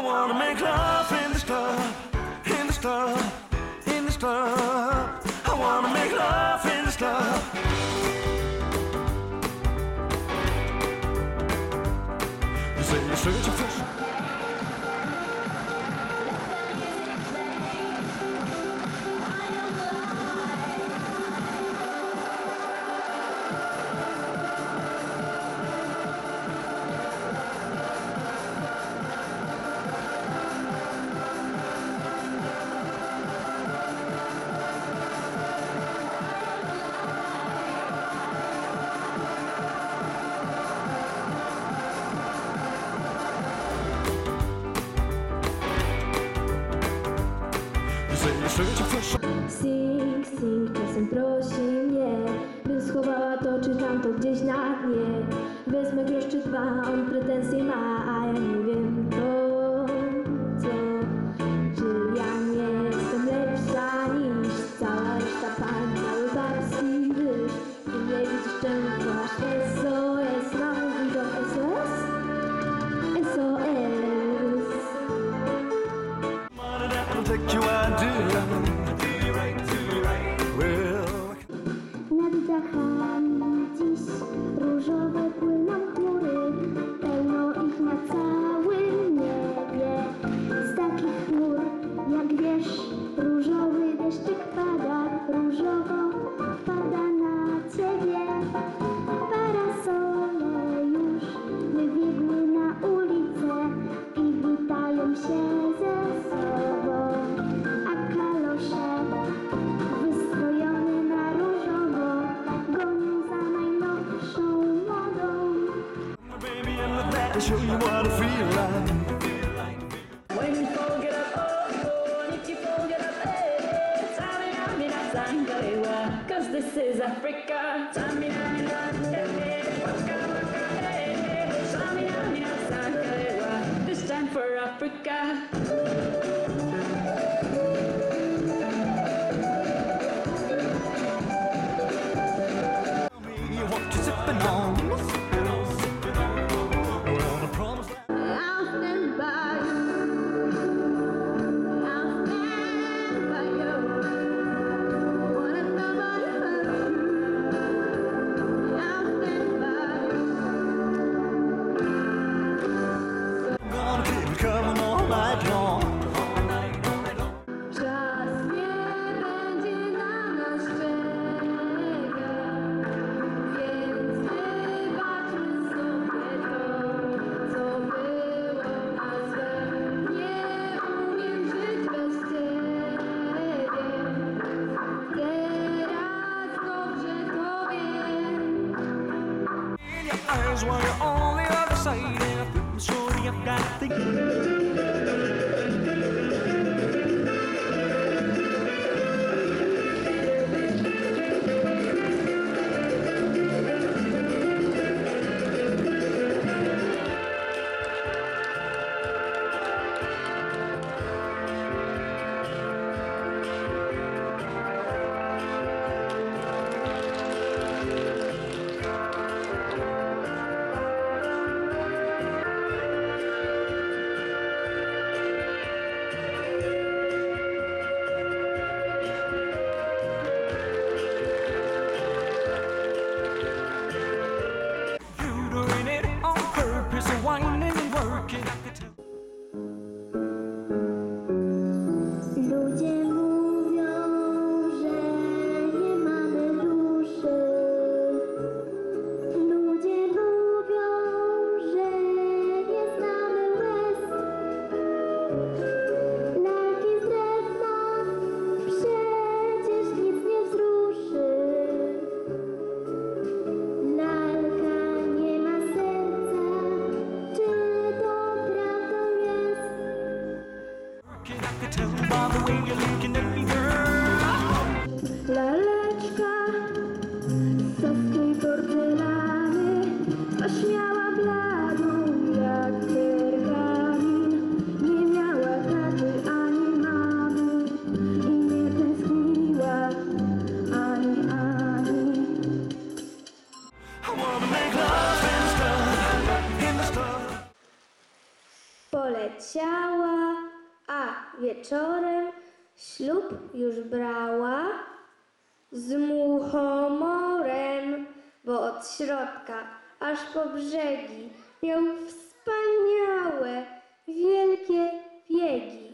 I wanna make love in this club, in this club, in this club. I wanna make love in this club. You say you're searching for. Searching for. Sing, sing, czasem prosi mnie Bym schowała to czy tamto gdzieś na dnie Wezmę grosz czy dwa, on pretensje ma that show you what I feel like. When you forget up, oh, you forget up, hey, Samina, mina, cause this is Africa. This time for Africa. were on the other side, and I felt so young, I think. singing. wieczorem ślub już brała z muchomorem, bo od środka aż po brzegi miał wspaniałe, wielkie biegi.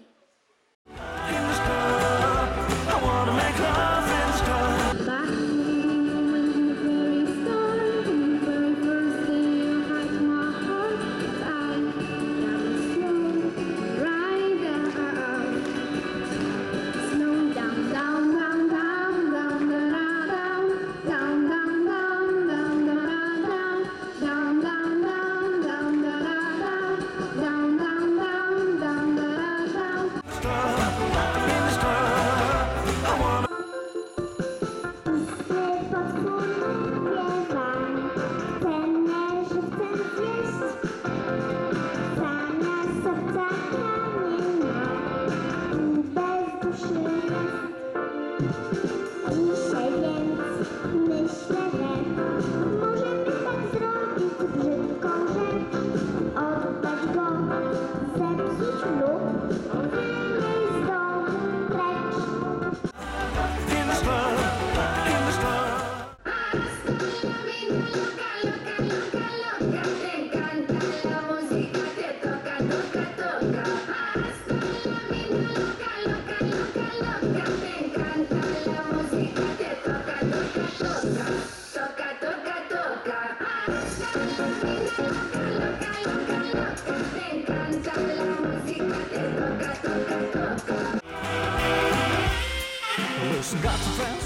Got some friends?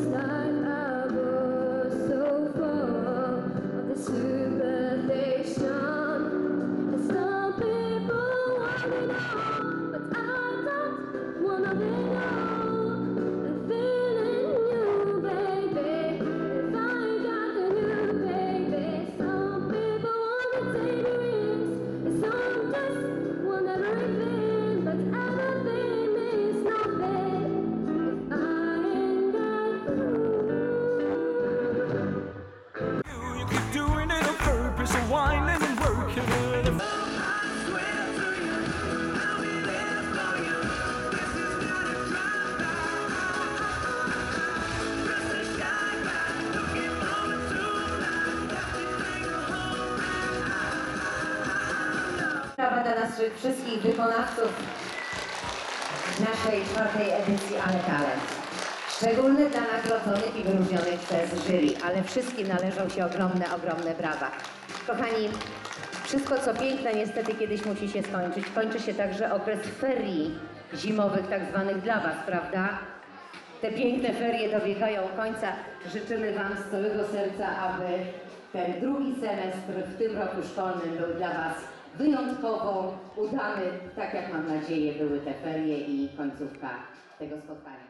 last night. naszych wszystkich wykonawców naszej czwartej edycji Ale Talent. Szczególny dla nagrodzonych i wyróżnionych przez jury, ale wszystkim należą się ogromne, ogromne brawa. Kochani, wszystko co piękne niestety kiedyś musi się skończyć. Kończy się także okres ferii zimowych, tak zwanych dla Was, prawda? Te piękne ferie dobiegają końca. Życzymy Wam z całego serca, aby ten drugi semestr w tym roku szkolnym był dla Was wyjątkowo udany, tak jak mam nadzieję były te ferie i końcówka tego spotkania.